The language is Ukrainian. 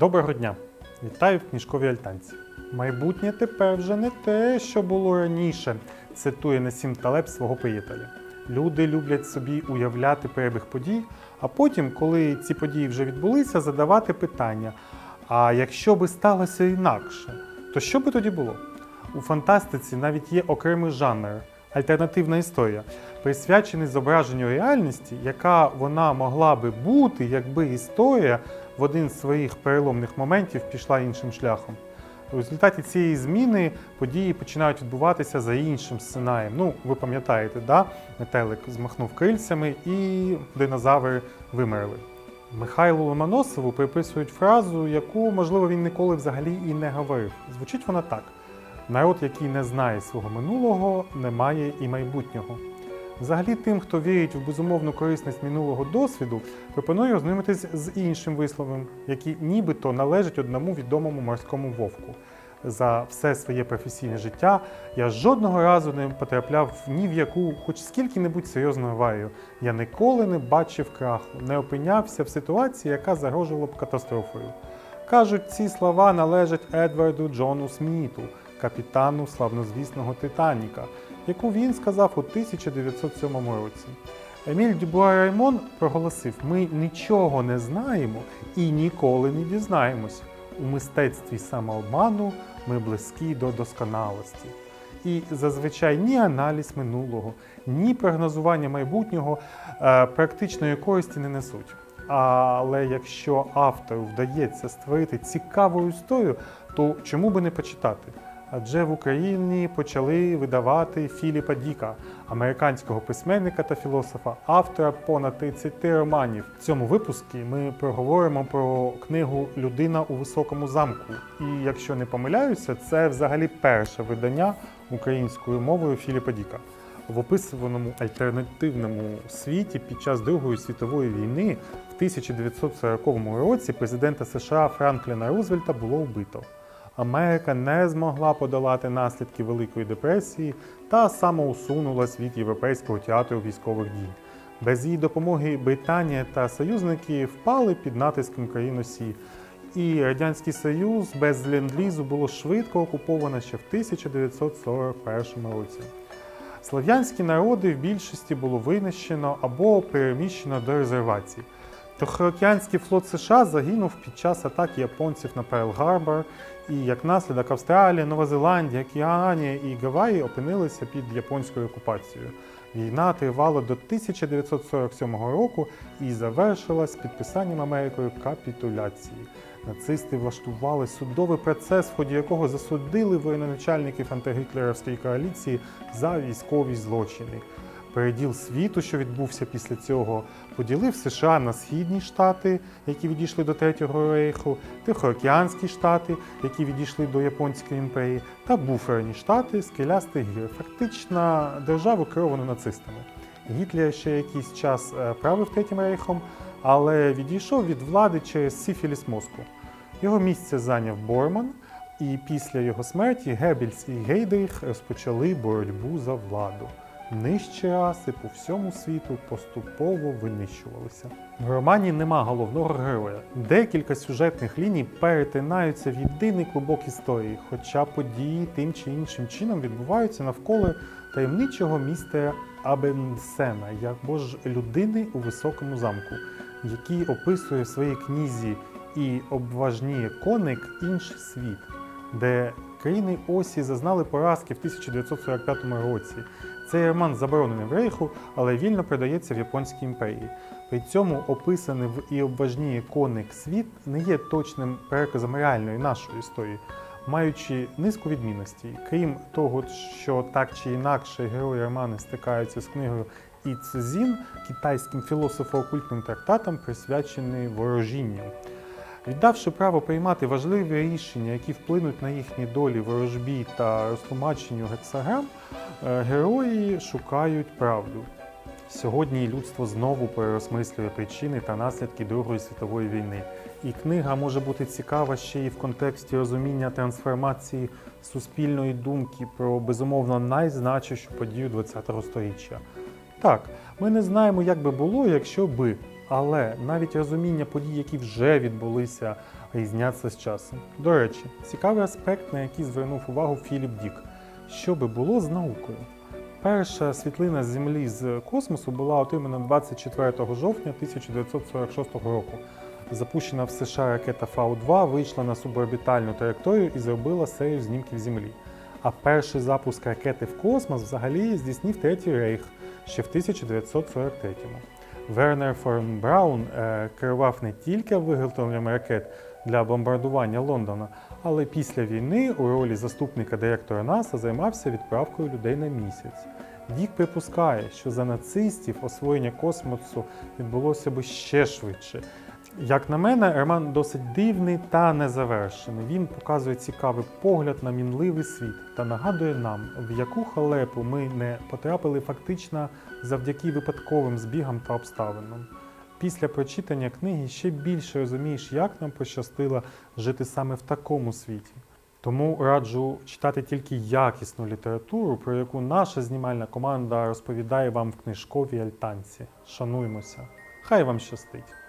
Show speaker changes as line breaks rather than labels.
Доброго дня! Вітаю в книжковій альтанці. Майбутнє тепер вже не те, що було раніше, цитує Насім Талеб свого приятеля. Люди люблять собі уявляти перебіг подій, а потім, коли ці події вже відбулися, задавати питання: а якщо би сталося інакше, то що би тоді було? У фантастиці навіть є окремий жанр альтернативна історія, присвячений зображенню реальності, яка вона могла би бути, якби історія в один з своїх переломних моментів пішла іншим шляхом. У результаті цієї зміни події починають відбуватися за іншим сценарієм. Ну, ви пам'ятаєте, да? метелик змахнув крильцями і динозаври вимерли. Михайлу Ломоносову приписують фразу, яку, можливо, він ніколи взагалі і не говорив. Звучить вона так: народ, який не знає свого минулого, не має і майбутнього. Взагалі, тим, хто вірить в безумовну корисність минулого досвіду, пропоную ознайомитись з іншим висловом, який нібито належить одному відомому морському вовку. За все своє професійне життя я жодного разу не потрапляв ні в яку, хоч скільки-небудь серйозну аварію. Я ніколи не бачив краху, не опинявся в ситуації, яка загрожувала б катастрофою. Кажуть, ці слова належать Едварду Джону Сміту, капітану славнозвісного Титаніка, яку він сказав у 1907 році. Еміль Дюбуа Раймон проголосив: ми нічого не знаємо і ніколи не дізнаємось. У мистецтві самообману ми близькі до досконалості. І зазвичай ні аналіз минулого, ні прогнозування майбутнього е, практичної користі не несуть. Але якщо автору вдається створити цікаву історію, то чому би не почитати? Адже в Україні почали видавати Філіпа Діка, американського письменника та філософа, автора понад 30 романів. В цьому випуску ми проговоримо про книгу Людина у високому замку. І якщо не помиляюся, це взагалі перше видання українською мовою Філіпа Діка. В описуваному альтернативному світі під час Другої світової війни в 1940 році президента США Франкліна Рузвельта було вбито. Америка не змогла подолати наслідки Великої депресії та самоусунулась від європейського театру військових дій. Без її допомоги Британія та союзники впали під натиском країн осі. І Радянський Союз без ленд-лізу було швидко окуповано ще в 1941 році. Слов'янські народи в більшості було винищено або переміщено до резервацій. Тихоокеанський флот США загинув під час атаки японців на Перл-Гарбор, і як наслідок Австралія, Нова Зеландія, Океанія і Гаваї опинилися під японською окупацією. Війна тривала до 1947 року і завершилась підписанням Америкою капітуляції. Нацисти влаштували судовий процес, в ході якого засудили воєноначальників антигітлерівської коаліції за військові злочини. Переділ світу, що відбувся після цього, поділив США на східні штати, які відійшли до Третього рейху, Тихоокеанські штати, які відійшли до Японської імперії, та буферні штати скелястих гір. Фактично державу керовану нацистами. Гітлер ще якийсь час е, правив Третім рейхом, але відійшов від влади через сифіліс мозку. Його місце зайняв Борман, і після його смерті Геббельс і Гейдріх розпочали боротьбу за владу. Нижчі раси по всьому світу поступово винищувалися. В романі нема головного героя. Декілька сюжетних ліній перетинаються в єдиний клубок історії, хоча події тим чи іншим чином відбуваються навколо таємничого містера Абенсена, або ж людини у високому замку, який описує в своїй книзі і обважніє коник інший світ, де країни Осі зазнали поразки в 1945 році. Цей роман заборонений в Рейху, але вільно продається в Японській імперії. При цьому описаний в і обважніє коник світ не є точним переказом реальної нашої історії, маючи низку відмінностей. Крім того, що так чи інакше герої роману стикаються з книгою І китайським філософо-окультним трактатом, присвячений ворожінню. Віддавши право приймати важливі рішення, які вплинуть на їхні долі ворожбі та розтлумаченню гексаграм, е, герої шукають правду. Сьогодні людство знову переосмислює причини та наслідки Другої світової війни. І книга може бути цікава ще й в контексті розуміння трансформації суспільної думки про безумовно найзначущу подію ХХ століття. Так, ми не знаємо, як би було, якщо би, але навіть розуміння подій, які вже відбулися, різняться з часом. До речі, цікавий аспект, на який звернув увагу Філіп Дік. Що би було з наукою? Перша світлина Землі з космосу була отримана 24 жовтня 1946 року. Запущена в США ракета Фау-2 вийшла на суборбітальну траєкторію і зробила серію знімків Землі. А перший запуск ракети в космос взагалі здійснив Третій Рейх ще в 1943-му. Вернер фон Браун е, керував не тільки виготовленням ракет для бомбардування Лондона, але після війни у ролі заступника директора НАСА займався відправкою людей на місяць. Дік припускає, що за нацистів освоєння космосу відбулося би ще швидше. Як на мене, роман досить дивний та незавершений. Він показує цікавий погляд на мінливий світ та нагадує нам, в яку халепу ми не потрапили фактично завдяки випадковим збігам та обставинам. Після прочитання книги ще більше розумієш, як нам пощастило жити саме в такому світі. Тому раджу читати тільки якісну літературу, про яку наша знімальна команда розповідає вам в книжковій альтанці. Шануймося! Хай вам щастить!